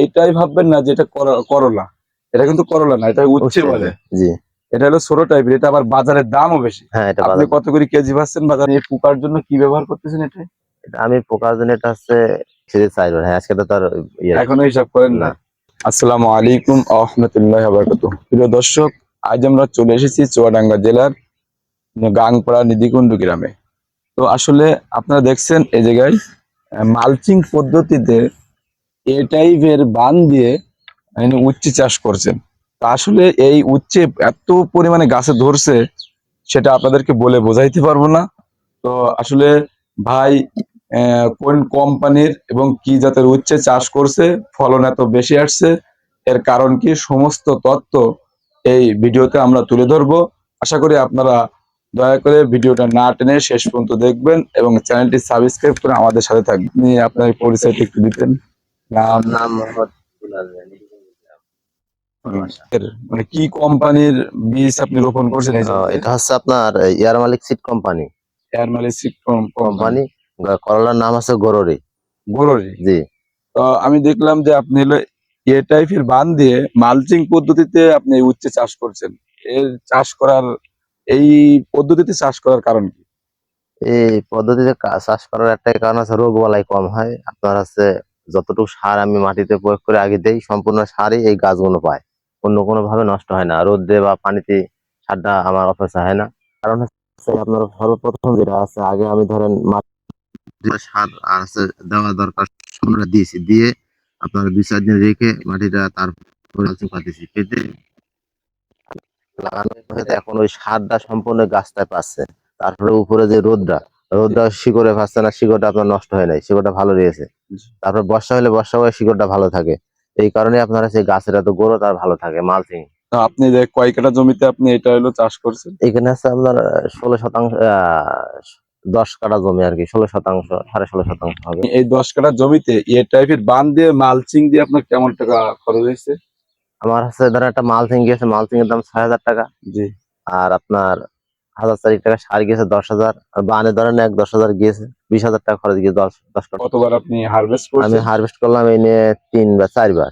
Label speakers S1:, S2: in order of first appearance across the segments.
S1: এইটাই ভাববেন না যে এটা করলা। এটা কিন্তু করলা না এটা উচ্ছে বলে।
S2: জি।
S1: এটা হলো ছোট টাইপের এটা আবার বাজারের দামও বেশি।
S2: হ্যাঁ এটা
S1: আপনি কত করে কেজি পাচ্ছেন বাজারে? এই পোকার জন্য কি ব্যবহার করতেছেন এটা?
S2: আমি পোকার জন্য এটা হচ্ছে ছেড়ে চাইবার হ্যাঁ আজকে তো তার ইয়ে।
S1: এখনও হিসাব করেন না। আসসালামু আলাইকুম আহমতুল্লাহ বারকাত প্রিয় দর্শক আজ আমরা চলে এসেছি চুয়াডাঙ্গা জেলার গাংপাড়া নিধিকুণ্ড গ্রামে। তো আসলে আপনারা দেখছেন এই জায়গায় মালচিং পদ্ধতিতে এ টাইপের বান দিয়ে উচ্ছে চাষ করছেন। তা আসলে এই উচ্ছে এত পরিমাণে গাছে ধরছে, সেটা আপনাদেরকে বলে বোঝাইতে পারব না। তো আসলে ভাই কোন কোম্পানির এবং কি জাতের উচ্ছে চাষ করছে, ফলন এত বেশি আসছে, এর কারণ কি সমস্ত তত্ত্ব এই ভিডিওতে আমরা তুলে ধরবো। আশা করি আপনারা দয়া করে ভিডিওটা না টেনে শেষ পর্যন্ত দেখবেন এবং চ্যানেলটি সাবস্ক্রাইব করে আমাদের সাথে থাকবেন। আপনি আপনার পরিচয়টি একটু দিতেন। নাম?
S2: নাম
S1: মানে কি কোম্পানির বীজ আপনি রোপণ করছেন
S2: এটা হচ্ছে আপনার এয়ার মালিক সিড কোম্পানি।
S1: এয়ার মালিসিক
S2: কোম্পানি। করলার নাম আছে গররি।
S1: গোররি?
S2: জি।
S1: তো আমি দেখলাম যে আপনি হলো এ টাইপের বান দিয়ে মালচিং পদ্ধতিতে আপনি উচ্ছে চাষ করছেন। এর চাষ করার এই পদ্ধতিতে চাষ করার কারণ কি?
S2: এই পদ্ধতিতে চাষ করার একটাই কারণ আছে রোগ বালাই কম হয়। আপনার হচ্ছে যতটুকু সার আমি মাটিতে প্রয়োগ করে আগে দেই, সম্পূর্ণ সারই এই গাছগুলো পায়। অন্য কোনো ভাবে নষ্ট হয় না। রোদে বা পানিতে সারটা আমার অপচয় হয় না। কারণ হচ্ছে আপনার সর্বপ্রথম যেটা আছে, আগে আমি ধরেন সার আর দেওয়া দরকার সবটা দিয়েছি। দিয়ে আপনার দুই, চার দিন রেখে মাটিটা তারপরে পাতেছি, পেতে এখন ওই সারটা সম্পূর্ণ গাছটায় পাচ্ছে। তারপরে উপরে যে রোদটা রোদটা শিকড়ে পাচ্ছে না, শিকড়টা আপনার নষ্ট হয় নাই, শিকড়টা ভালো রয়েছে। তারপর বর্ষা হলে বর্ষা হয়ে শিকড়টা ভালো থাকে। এই কারণে আপনারা সেই গাছের এত গ্রোথ আর ভালো থাকে মালচিং।
S1: তো আপনি যে কয় কাঠা জমিতে আপনি এটা হলো চাষ করছেন?
S2: এখানে আছে আপনার ষোলো শতাংশ দশ কাঠা জমি আর কি ষোলো শতাংশ সাড়ে ষোলো শতাংশ হবে।
S1: এই দশ কাঠা জমিতে এ টাইপের বান দিয়ে মালচিং দিয়ে আপনার কেমন টাকা খরচ হয়েছে?
S2: আমার হচ্ছে ধরেন একটা মালচিং গিয়েছে মালচিং এর দাম ছয় হাজার টাকা।
S1: জি।
S2: আর আপনার হাজার চারিক টাকা সার গিয়েছে দশ হাজার। আর বানে ধরেন এক দশ হাজার গিয়েছে বিশ হাজার টাকা খরচ গিয়ে দশ দশ
S1: কতবার আপনি হারভেস্ট
S2: আমি হারভেস্ট করলাম এই নিয়ে তিন বা চারবার।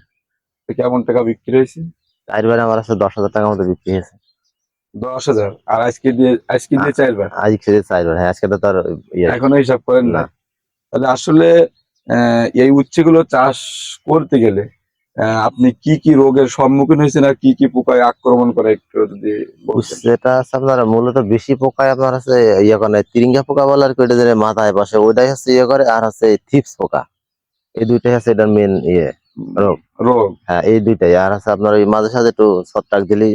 S1: কেমন টাকা বিক্রি হয়েছে?
S2: চারবার আমার আছে দশ হাজার টাকার মতো বিক্রি হয়েছে।
S1: দশ হাজার। আর আজকে দিয়ে আজকে দিয়ে চারবার?
S2: আজ খেয়ে চারবার হ্যাঁ আজকে তো তার ইয়ে।
S1: এখনও হিসাব করেন না। তাহলে আসলে এই উচ্ছেগুলো চাষ করতে গেলে আপনি কি কি রোগের সম্মুখীন হয়েছেন আর কি কি পোকায় আক্রমণ করে একটু যদি
S2: সেটা আপনার মূলত বেশি পোকায় আপনার আছে ইয়ে করে তিরিঙ্গা পোকা বলে আর কি ওইটা যে মাথায় বসে ওইটাই হচ্ছে ইয়ে করে আর হচ্ছে থিপস পোকা। এই দুইটাই হচ্ছে এটার মেন ইয়ে রোগ।
S1: রোগ।
S2: হ্যাঁ এই দুইটাই। আর হচ্ছে আপনার ওই মাঝে সাঝে একটু ছত্রাক দিলে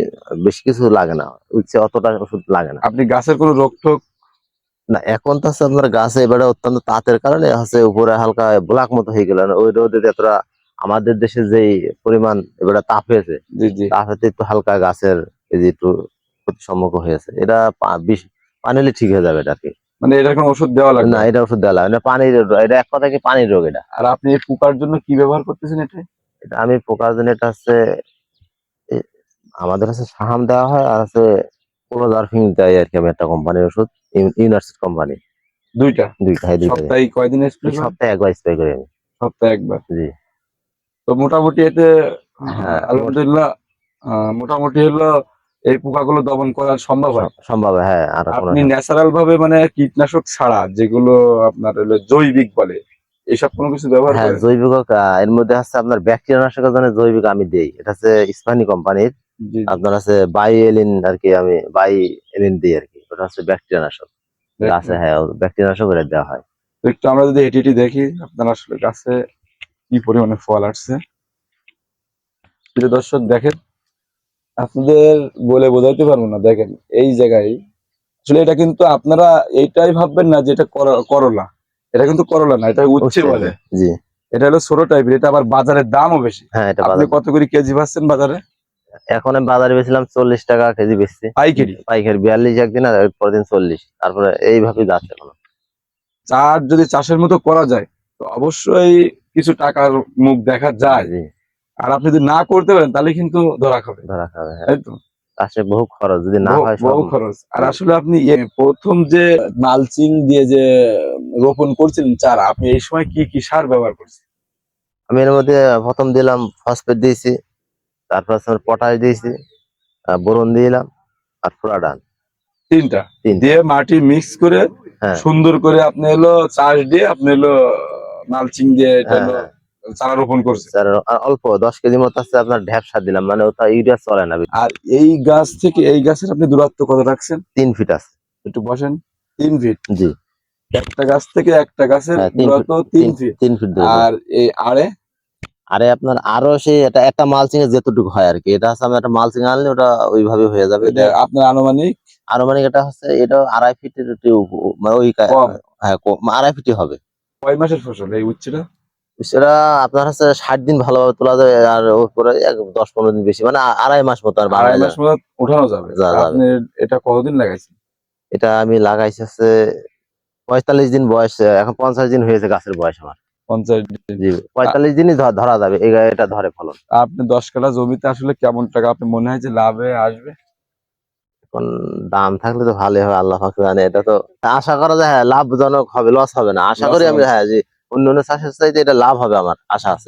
S2: বেশি কিছু লাগে না। উচ্ছে অতটা ওষুধ লাগে না।
S1: আপনি গাছের কোনো রোগ টোক
S2: না এখন তো হচ্ছে আপনার গাছে এবারে অত্যন্ত তাঁতের কারণে হচ্ছে উপরে হালকা ব্ল্যাক মতো হয়ে গেল। ওই রোদে এতটা আমাদের দেশে যেই পরিমাণ এবারে তাপ হয়েছে তাপেতে একটু হালকা গাছের এই যে একটু ক্ষতি সম্মুখ হয়েছে। এটা পা- বিষ পানি হলে ঠিক হয়ে যাবে এটা কি।
S1: মানে এটা কোনো ওষুধ দেওয়া লাগবে?
S2: না এটা ওষুধ দেওয়া লাগে না। পানির এটা এক কথা কি পানির রোগ এটা?
S1: আর আপনি পোকার জন্য কি ব্যবহার করতেছেন এটা
S2: এটা আমি পোকার জন্য এটা হচ্ছে আমাদের হচ্ছে সাহাম দেওয়া হয় আর হচ্ছে ক্লোজারফিং দেয় আর কি আমি একটা কোম্পানির ওষুধ কোম্পানি।
S1: দুইটা?
S2: হয় দুইটা।
S1: সপ্তাহে কয়দিন স্প্রে
S2: সপ্তাহে একবার স্প্রে করি আমি।
S1: সপ্তাহে একবার?
S2: জি।
S1: তো মোটামুটি এতে
S2: হ্যাঁ,
S1: আলহামদুলিল্লাহ মোটামুটি হলো এই পোকাগুলো দমন করা সম্ভব হয়।
S2: সম্ভব হ্যাঁ আর
S1: আপনি ন্যাচারাল ভাবে মানে কীটনাশক ছাড়া যেগুলো আপনার হলো জৈবিক বলে এসব কোনো কিছু ব্যবহার
S2: হ্যাঁ জৈবিক এর মধ্যে হচ্ছে আপনার ব্যাকটেরিয়া নাশকের জন্য জৈবিক আমি দেই। এটা হচ্ছে স্পানি কোম্পানির। আপনার আছে বাই এলিন আর কি আমি বাই এলিন দিই আর কি। ওটা হচ্ছে ব্যাকটেরিয়া নাশক গাছে হ্যাঁ ব্যাকটেরিয়া নাশক ওটা দেওয়া হয়।
S1: একটু আমরা যদি এটি এটি দেখি আপনার আসলে গাছে কি পরিমাণে ফল আসছে? প্রিয় দর্শক দেখেন আপনাদের বলে বোঝাইতে পারব না। দেখেন এই জায়গায় আসলে এটা কিন্তু আপনারা এইটাই ভাববেন না যে এটা করলা। এটা কিন্তু করলা না এটা উচ্ছে বলে।
S2: জি।
S1: এটা হলো ছোট টাইপের এটা আবার বাজারের দামও বেশি।
S2: হ্যাঁ এটা
S1: আপনি কত করে কেজি পাচ্ছেন বাজারে?
S2: এখন আমি বাজারে বেছিলাম চল্লিশ টাকা কেজি বেচছি।
S1: পাইকারি?
S2: পাইকারি বিয়াল্লিশ একদিন আর পরের দিন চল্লিশ। তারপরে এইভাবেই যাচ্ছে এখন।
S1: চার যদি চাষের মতো করা যায় তো অবশ্যই কিছু টাকার মুখ দেখা যায়। আর আপনি যদি না করতে পারেন তাহলে কিন্তু ধরা খাবে।
S2: ধরা খাবে হ্যাঁ।
S1: তাই তো?
S2: বহু খরচ যদি না হয়
S1: বহু খরচ। আর আসলে আপনি প্রথম যে মালচিং দিয়ে যে রোপণ করছিলেন চারা আপনি এই সময় কি কি সার ব্যবহার করছেন?
S2: আমি এর মধ্যে প্রথম দিলাম ফসফেট দিয়েছি তারপর পটাশ দিয়েছি বোরন দিলাম আর ফ্লোরাডান
S1: তিনটা।
S2: তিন।
S1: দিয়ে মাটি মিক্স করে
S2: হ্যাঁ।
S1: সুন্দর করে আপনি হলো চাষ দিয়ে আপনি হলো মালচিং দিয়ে
S2: হ্যাঁ, হ্যাঁ।
S1: চারা রোপণ করছে।
S2: আর অল্প দশ কেজি মতো আছে আপনার ঢ্যাপসা দিলাম মানে ওটা ইউরিয়া চলে না।
S1: আর এই গাছ থেকে এই গাছের আপনি দূরত্ব কত রাখছেন?
S2: তিন ফিট আছে।
S1: একটু বসেন তিন ফিট।
S2: জি।
S1: একটা গাছ থেকে একটা গাছের
S2: হ্যাঁ,
S1: দূরত্ব তিন ফিট।
S2: তিন ফিট
S1: আর এই আড়ে?
S2: আরে আপনার আরও সেই এটা একটা মালচিং এ যেতটুকু হয় আর কি এটা হচ্ছে আমি একটা মালচিং আনলে ওটা ওইভাবে হয়ে যাবে।
S1: আপনার আনুমানিক?
S2: আরও মানে এটা হচ্ছে এটা আড়াই ফিটের মানে ওই হ্যাঁ আড়াই ফিটই হবে।
S1: কয় মাসের ফসল এই উচ্চটা
S2: সেটা আপনার হচ্ছে ষাট দিন ভালোভাবে তোলা যাবে আর উপরে দশ পনেরো দিন বেশি মানে আড়াই মাস মতো আর
S1: আড়াই মাস মতো উঠানো যাবে। আপনি এটা কতদিন লাগাইছেন?
S2: এটা আমি লাগাইছি হচ্ছে পঁয়তাল্লিশ দিন বয়স এখন পঞ্চাশ দিন হয়েছে গাছের বয়স আমার।
S1: পঞ্চাশ দিন।
S2: পঁয়তাল্লিশ দিনই ধরা যাবে এটা ধরে ফলন।
S1: আপনি দশ কাঠা জমিতে আসলে কেমন টাকা আপনি মনে হয় যে লাভে আসবে?
S2: এখন দাম থাকলে তো ভালোই হবে আল্লাহ পাক জানে। এটা তো আশা করা যায় হ্যাঁ লাভজনক হবে লস হবে না। আশা করি আমি হ্যাঁ যে অন্য অন্য চাষের চাইতে এটা লাভ হবে আমার আশা আছে।